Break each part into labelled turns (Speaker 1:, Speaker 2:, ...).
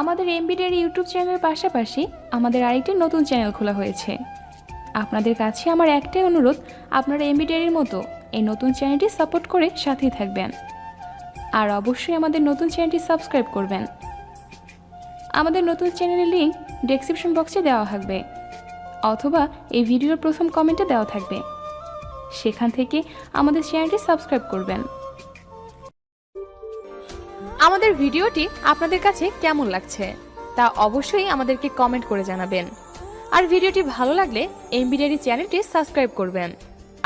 Speaker 1: আমাদের এমবিডের ইউটিউব চ্যানেলের পাশাপাশি আমাদের আরেকটি নতুন চ্যানেল খোলা হয়েছে। আপনাদের কাছে আমার একটাই অনুরোধ, আপনারা এমবিডেরির মতো এই নতুন চ্যানেলটি সাপোর্ট করে সাথেই থাকবেন। আর অবশ্যই আমাদের নতুন চ্যানেলটি সাবস্ক্রাইব করবেন। আমাদের নতুন চ্যানেলের লিঙ্ক ডেসক্রিপশন বক্সে দেওয়া থাকবে, অথবা এই ভিডিওর প্রথম কমেন্টে দেওয়া থাকবে। সেখান থেকে আমাদের চ্যানেলটি সাবস্ক্রাইব করবেন।
Speaker 2: আমাদের ভিডিওটি আপনাদের কাছে কেমন লাগছে তা অবশ্যই আমাদেরকে কমেন্ট করে জানাবেন। আর ভিডিওটি ভালো লাগলে এমবিডারি চ্যানেলটি সাবস্ক্রাইব করবেন।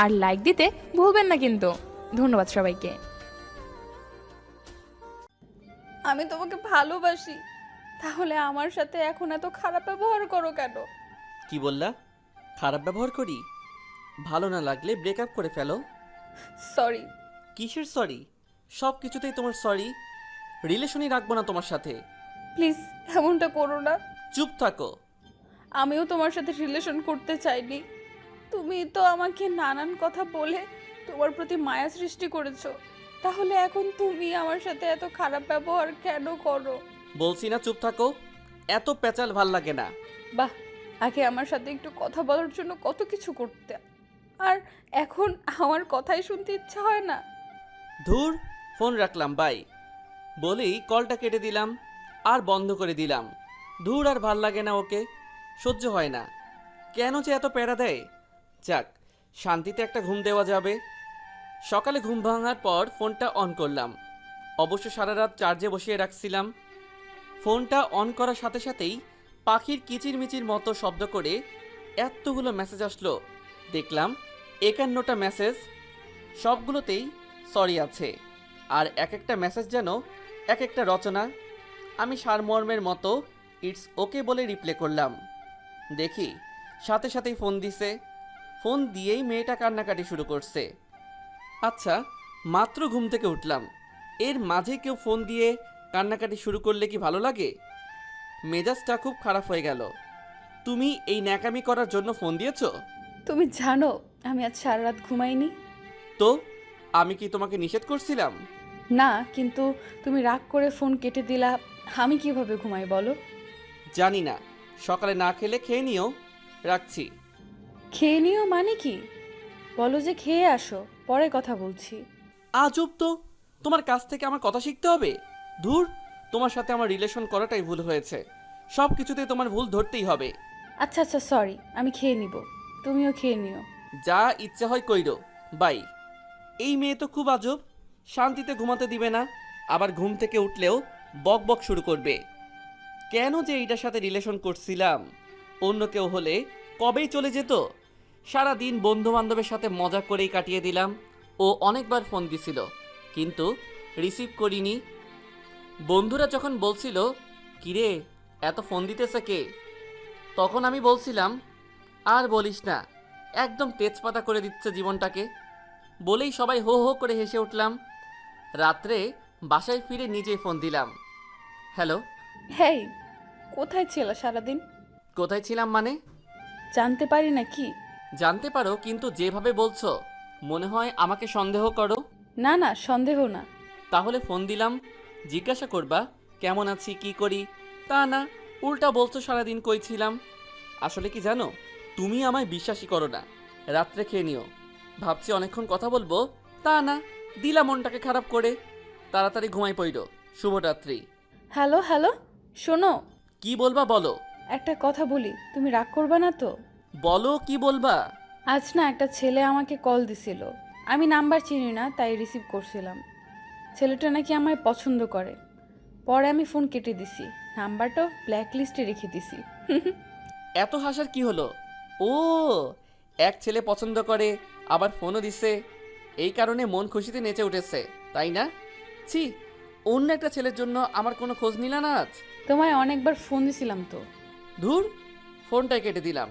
Speaker 2: আর লাইক দিতে ভুলবেন না কিন্তু। ধন্যবাদ সবাইকে।
Speaker 3: আমি তোমাকে ভালোবাসি। তাহলে আমার সাথে এখন এত খারাপ ব্যবহার করো কেন?
Speaker 4: কি বললা? খারাপ ব্যবহার করি? ভালো না লাগলে ব্রেকআপ করে ফেলো।
Speaker 3: সরি
Speaker 4: কিসের সরি সব কিছুতেই তোমার সরি রিলেশনই রাখব না তোমার সাথে।
Speaker 3: প্লিজ এমনটা করো না।
Speaker 4: চুপ থাকো।
Speaker 3: আমিও তোমার সাথে রিলেশন করতে চাইনি। তুমি তো আমাকে নানান কথা বলে তোমার প্রতি মায়া সৃষ্টি করেছ। তাহলে এখন তুমি আমার সাথে এত খারাপ ব্যবহার কেন করো?
Speaker 4: বলছি না চুপ থাকো। এত পেঁচাল ভালো লাগে না।
Speaker 3: বাহ আগে আমার সাথে একটু কথা বলার জন্য কত কিছু করতে। আর এখন আমার কথাই শুনতে ইচ্ছা হয় না।
Speaker 4: ধুর ফোন রাখলাম বাই। বলেই কলটা কেটে দিলাম আর বন্ধ করে দিলাম। ধুর আর ভালো লাগে না ওকে, সহ্য হয় না। কেন যে এত প্যারা দেয়? যাক, শান্তিতে একটা ঘুম দেওয়া যাবে। সকালে ঘুম ভাঙার পর ফোনটা অন করলাম। অবশ্য সারা রাত চার্জে বসিয়ে রাখছিলাম। ফোনটা অন করার সাথে সাথেই পাখির কিচিরমিচির মতো শব্দ করে এতগুলো মেসেজ আসলো। দেখলাম একান্নটা মেসেজ, সবগুলোতেই সরি আছে। আর এক একটা মেসেজ যেন এক একটা রচনা। আমি সারমর্মের মতো ইটস ওকে বলে রিপ্লে করলাম। দেখি সাথে সাথেই ফোন দিছে। ফোন দিয়েই মেয়েটা কান্নাকাটি শুরু করছে। আচ্ছা মাত্র ঘুম থেকে উঠলাম। এর মাঝে কেউ ফোন দিয়ে কান্নাকাটি শুরু করলে কি ভালো লাগে? মেজাজটা খুব খারাপ হয়ে গেল। তুমি এই ন্যাকামি করার জন্য ফোন দিয়েছ?
Speaker 3: তুমি জানো আমি আজ সারা রাত ঘুমাইনি।
Speaker 4: তো আমি কি তোমাকে নিষেধ করছিলাম?
Speaker 3: না কিন্তু তুমি রাগ করে ফোন কেটে দিলা আমি কীভাবে ঘুমাই বলো?
Speaker 4: জানি না সকালে না খেলে খেয়ে নিও রাখছি।
Speaker 3: খেয়ে নিও মানে কি? বলো যে খেয়ে আসো পরে কথা বলছি।
Speaker 4: আজব তো তোমার কাছ থেকে আমার কথা শিখতে হবে? ধুর তোমার সাথে আমার রিলেশন করাটাই ভুল হয়েছে। সব কিছুতে তোমার ভুল ধরতেই হবে।
Speaker 3: আচ্ছা আচ্ছা সরি আমি খেয়ে নিব তুমিও খেয়ে নিও।
Speaker 4: যা ইচ্ছা হয় কইরো বাই। এই মেয়ে তো খুব আজব শান্তিতে ঘুমাতে দিবে না, আবার ঘুম থেকে উঠলেও বক বক শুরু করবে। কেন যে এইটার সাথে রিলেশন করছিলাম? অন্য কেউ হলে কবেই চলে যেত? সারা দিন বন্ধু বান্ধবের সাথে মজা করেই কাটিয়ে দিলাম, ও অনেকবার ফোন দিছিল, কিন্তু রিসিভ করিনি। বন্ধুরা যখন বলছিল, কিরে, এত ফোন দিতেছে কে? তখন আমি বলছিলাম, আর বলিস না, একদম তেজপাতা করে দিচ্ছে জীবনটাকে। বলেই সবাই হো হো করে হেসে উঠলাম। রাত্রে বাসায় ফিরে নিজেই ফোন দিলাম। হ্যালো?
Speaker 3: হেই কোথায় ছিল সারাদিন?
Speaker 4: কোথায় ছিলাম মানে?
Speaker 3: জানতে পারি না কি
Speaker 4: জানতে পারো কিন্তু যেভাবে বলছো মনে হয় আমাকে সন্দেহ করো।
Speaker 3: না না সন্দেহ না।
Speaker 4: তাহলে ফোন দিলাম জিজ্ঞাসা করবা কেমন আছি কি করি? তা না উল্টা বলছো সারাদিন কই ছিলাম। আসলে কি জানো তুমি আমায় বিশ্বাসই করো না। রাত্রে খেয়ে নিও। ভাবছি অনেকক্ষণ কথা বলব তা না দিলা মনটাকে খারাপ করে। তাড়াতাড়ি ঘুমাই পড়ো শুভরাত্রি।
Speaker 3: হ্যালো হ্যালো শোনো।
Speaker 4: কি বলবা বলো?
Speaker 3: একটা কথা বলি তুমি রাগ করবে না তো?
Speaker 4: বলো কি বলবা?
Speaker 3: আজ না একটা ছেলে আমাকে কল দিছিল। আমি নাম্বার চিনি না তাই রিসিভ করছিলাম। ছেলেটা নাকি আমায় পছন্দ করে। পরে আমি ফোন কেটে দিছি। নাম্বারটাও ব্ল্যাক লিস্টে রেখে দিছি।
Speaker 4: এত হাসার কি হলো? ও এক ছেলে পছন্দ করে আবার ফোনও দিছে। এই কারণে মন খুশিতে নেচে উঠেছে তাই না? ছি অন্য একটা ছেলের জন্য আমার কোনো খোঁজ নিলা না আজ?
Speaker 3: তোমায় অনেকবার ফোন দিছিলাম তো।
Speaker 4: ধুর ফোনটাই কেটে দিলাম।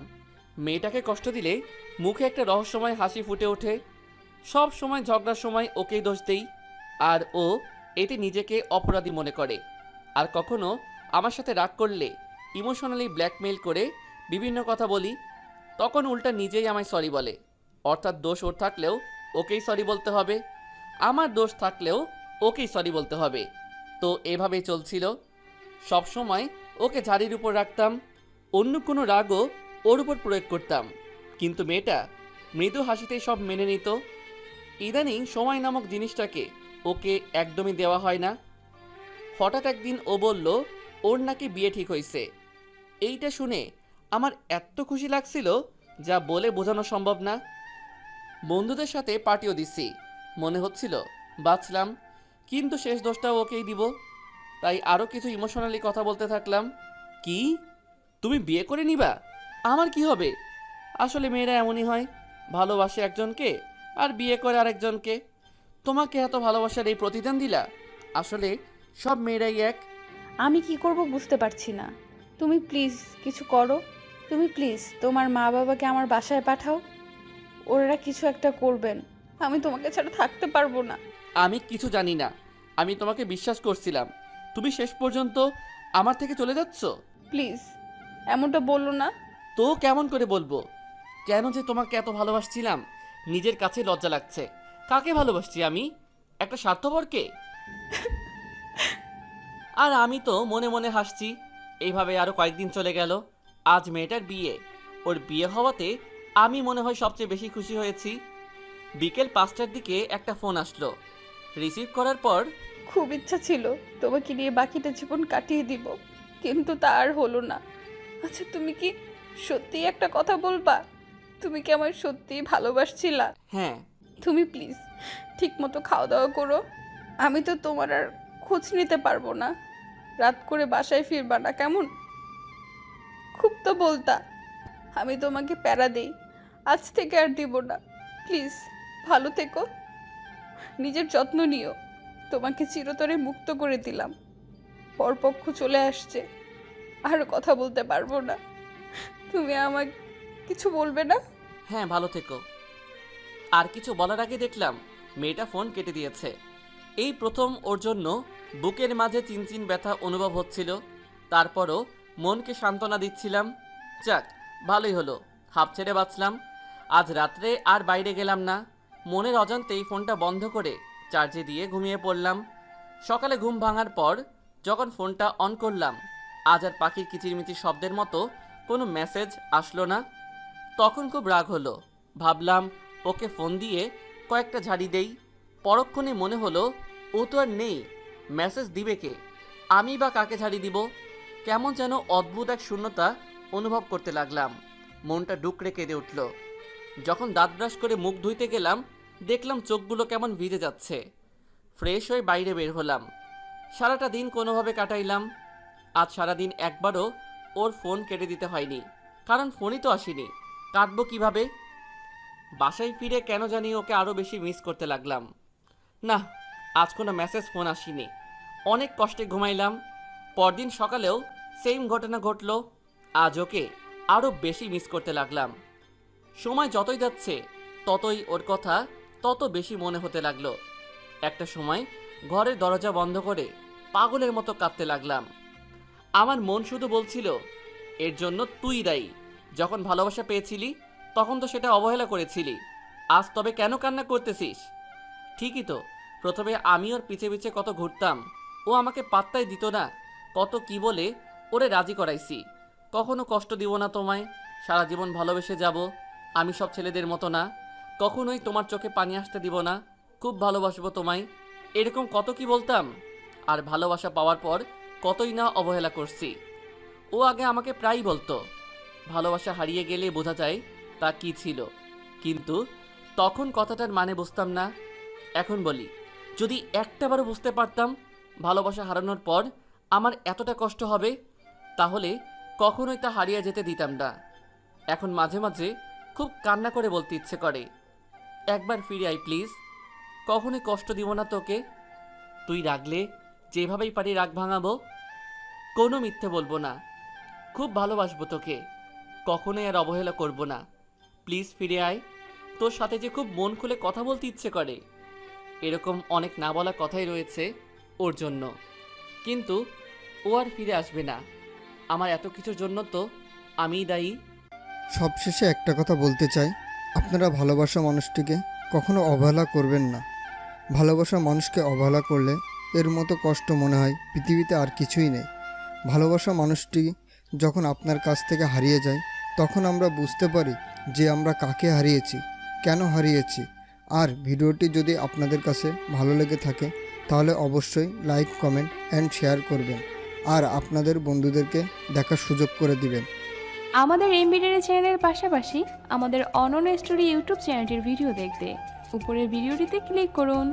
Speaker 4: মেয়েটাকে কষ্ট দিলে মুখে একটা রহস্যময় হাসি ফুটে ওঠে। সব সময় ঝগড়ার সময় ওকেই দোষ দেই আর ও এতে নিজেকে অপরাধী মনে করে। আর কখনো আমার সাথে রাগ করলে ইমোশনালি ব্ল্যাকমেইল করে বিভিন্ন কথা বলি তখন উল্টা নিজেই আমায় সরি বলে। অর্থাৎ দোষ ওর থাকলেও ওকেই সরি বলতে হবে। আমার দোষ থাকলেও ওকেই সরি বলতে হবে। তো এভাবেই চলছিল। সবসময় ওকে ঝাড়ির উপর রাখতাম, অন্য কোনো রাগও ওর উপর প্রয়োগ করতাম। কিন্তু মেয়েটা মৃদু হাসিতেই সব মেনে নিত। ইদানিং সময় নামক জিনিসটাকে ওকে একদমই দেওয়া হয় না। হঠাৎ একদিন ও বলল, ওর নাকি বিয়ে ঠিক হয়েছে এইটা শুনে আমার এত খুশি লাগছিল যা বলে বোঝানো সম্ভব না। বন্ধুদের সাথে পার্টিও দিচ্ছি। মনে হচ্ছিল, বাঁচলাম, কিন্তু শেষ দোষটাও ওকেই দিব। তাই আরও কিছু ইমোশনালি কথা বলতে থাকলাম। কি? তুমি বিয়ে করে নিবা? আমার কি হবে? আসলে মেয়েরা এমনই হয়, ভালোবাসে একজনকে আর বিয়ে করে আরেকজনকে। তোমাকে এত ভালোবাসার এই প্রতিদান দিলা? আসলে সব মেয়েরাই এক।
Speaker 3: আমি কি করব বুঝতে পারছি না। তুমি প্লিজ কিছু করো। তুমি প্লিজ তোমার মা বাবাকে আমার বাসায় পাঠাও। ওরা কিছু একটা করবেন। আমি তোমাকে ছাড়া থাকতে পারব না।
Speaker 4: আমি কিছু জানি না। আমি তোমাকে বিশ্বাস করছিলাম। তুমি শেষ পর্যন্ত আমার থেকে চলে যাচ্ছ?
Speaker 3: প্লিজ এমনটা বলল না।
Speaker 4: তো কেমন করে বলব? কেন যে তোমাকে এত ভালোবাসছিলাম? নিজের কাছে লজ্জা লাগছে। কাকে ভালোবাসছি আমি? একটা স্বার্থপরকে? আর আমি তো মনে মনে হাসছি। এইভাবে আরও কয়েকদিন চলে গেল। আজ মেয়েটার বিয়ে। ওর বিয়ে হওয়াতে আমি মনে হয় সবচেয়ে বেশি খুশি হয়েছি। বিকেল পাঁচটার দিকে একটা ফোন আসলো। রিসিভ করার পর
Speaker 3: খুব ইচ্ছা ছিল তোমাকে নিয়ে বাকিটা জীবন কাটিয়ে দিব কিন্তু তা আর হলো না। আচ্ছা তুমি কি সত্যিই একটা কথা বলবা? তুমি কি আমার সত্যিই ভালোবাসছিলা?
Speaker 4: হ্যাঁ।
Speaker 3: তুমি প্লিজ ঠিক মতো খাওয়া দাওয়া করো। আমি তো তোমার আর খোঁজ নিতে পারব না। রাত করে বাসায় ফিরবা না কেমন? খুব তো বলতা। আমি তোমাকে প্যারা দেই। আজ থেকে আর দিব না। প্লিজ, ভালো থেকো। নিজের যত্ন নিও। তোমাকে চিরতরে মুক্ত করে দিলাম। পরপক্ষ চলে আসছে। আর কথা বলতে পারব না। তুমি আমাকে কিছু বলবে না?
Speaker 4: হ্যাঁ ভালো থেকো। আর কিছু বলার আগে দেখলাম, মেয়েটা ফোন কেটে দিয়েছে। এই প্রথম ওর জন্য বুকের মাঝে চিনচিন ব্যথা অনুভব হচ্ছিল। তারপরও মনকে সান্ত্বনা দিচ্ছিলাম। যাক, ভালোই হলো। হাফ ছেড়ে বাঁচলাম। আজ রাত্রে আর বাইরে গেলাম না। মনের অজান্তেই ফোনটা বন্ধ করে চার্জে দিয়ে ঘুমিয়ে পড়লাম। সকালে ঘুম ভাঙার পর যখন ফোনটা অন করলাম, আজ আর পাখির কিচিরমিচির শব্দের মতো কোনো মেসেজ আসলো না। তখন খুব রাগ হলো। ভাবলাম, ওকে ফোন দিয়ে কয়েকটা ঝাড়ি দেই। পরক্ষণে মনে হলো, ও তো আর নেই। মেসেজ দিবে কে? আমি বা কাকে ঝাড়ি দিব? কেমন যেন অদ্ভুত এক শূন্যতা অনুভব করতে লাগলাম। মনটা ডুকরে কেঁদে উঠল। যখন দাঁত ব্রাশ করে মুখ ধুইতে গেলাম, দেখলাম চোখগুলো কেমন ভিজে যাচ্ছে। ফ্রেশ হয়ে বাইরে বের হলাম। সারাটা দিন কোনোভাবে কাটাইলাম। আজ সারাদিন একবারও ওর ফোন কেটে দিতে হয়নি, কারণ ফোনই তো আসেনি। কাটবো কীভাবে? বাসায় ফিরে কেন জানি ওকে আরও বেশি মিস করতে লাগলাম। না, আজ কোনো মেসেজ ফোন আসেনি। অনেক কষ্টে ঘুমাইলাম। পরদিন সকালেও সেম ঘটনা ঘটলো। আজ ওকে আরও বেশি মিস করতে লাগলাম। সময় যতই যাচ্ছে, ততই ওর কথা তত বেশি মনে হতে লাগল। একটা সময় ঘরের দরজা বন্ধ করে পাগলের মতো কাঁদতে লাগলাম। আমার মন শুধু বলছিল, এর জন্য তুই দায়ী। যখন ভালোবাসা পেয়েছিলি, তখন তো সেটা অবহেলা করেছিলি। আজ তবে কেন কান্না করতেছিস? ঠিকই তো, প্রথমে আমি ওর পিছে পিছে কত ঘুরতাম। ও আমাকে পাত্তাই দিত না, কত কি বলে ওরে রাজি করাইছি। কখনো কষ্ট দিব না তোমায়, সারা জীবন ভালোবেসে যাব। আমি সব ছেলেদের মতো না। কখনোই তোমার চোখে পানি আসতে দিব না। খুব ভালোবাসবো তোমায়। এরকম কত কি বলতাম? আর ভালোবাসা পাওয়ার পর কতই না অবহেলা করছি। ও আগে আমাকে প্রায়ই বলতো, ভালোবাসা হারিয়ে গেলে বোঝা যায় তা কি ছিল। কিন্তু তখন কথাটার মানে বুঝতাম না। এখন বলি, যদি একটাবারও বুঝতে পারতাম ভালোবাসা হারানোর পর আমার এতটা কষ্ট হবে, তাহলে কখনোই তা হারিয়ে যেতে দিতাম না। এখন মাঝে মাঝে খুব কান্না করে বলতে ইচ্ছে করে। একবার ফিরে আই প্লিজ। কখনোই কষ্ট দিব না তোকে। তুই রাগলে যেভাবেই পারি রাগ ভাঙাবো, কোনো মিথ্যে বলব না। খুব ভালোবাসবো তোকে। কখনোই আর অবহেলা করব না। প্লিজ ফিরে আয়। তোর সাথে যে খুব মন খুলে কথা বলতে ইচ্ছে করে। এরকম অনেক না বলা কথাই রয়েছে ওর জন্য। কিন্তু ও আর ফিরে আসবে না। আমার এত কিছুর জন্য তো আমিই দায়ী।
Speaker 5: সবশেষে একটা কথা বলতে চাই। আপনারা ভালোবাসা মানুষটিকে কখনো অবহেলা করবেন না। ভালোবাসা মানুষকে অবহেলা করলে এর মতো কষ্ট মনে হয় পৃথিবীতে আর কিছুই নেই। ভালোবাসা মানুষটি যখন আপনার কাছ থেকে হারিয়ে যায়, তখন আমরা বুঝতে পারি যে আমরা কাকে হারিয়েছি, কেন হারিয়েছি। আর ভিডিওটি যদি আপনাদের কাছে ভালো লেগে থাকে, তাহলে অবশ্যই লাইক, কমেন্ট, অ্যান্ড শেয়ার করবেন। আর আপনাদের বন্ধুদেরকে দেখার সুযোগ করে দিবেন।
Speaker 1: আমাদের এমবিডারি চ্যানেলের পাশাপাশি আমাদের অনন স্টোরি ইউটিউব চ্যানেলটির ভিডিও দেখতে। উপরের ভিডিওটিতে ক্লিক করুন।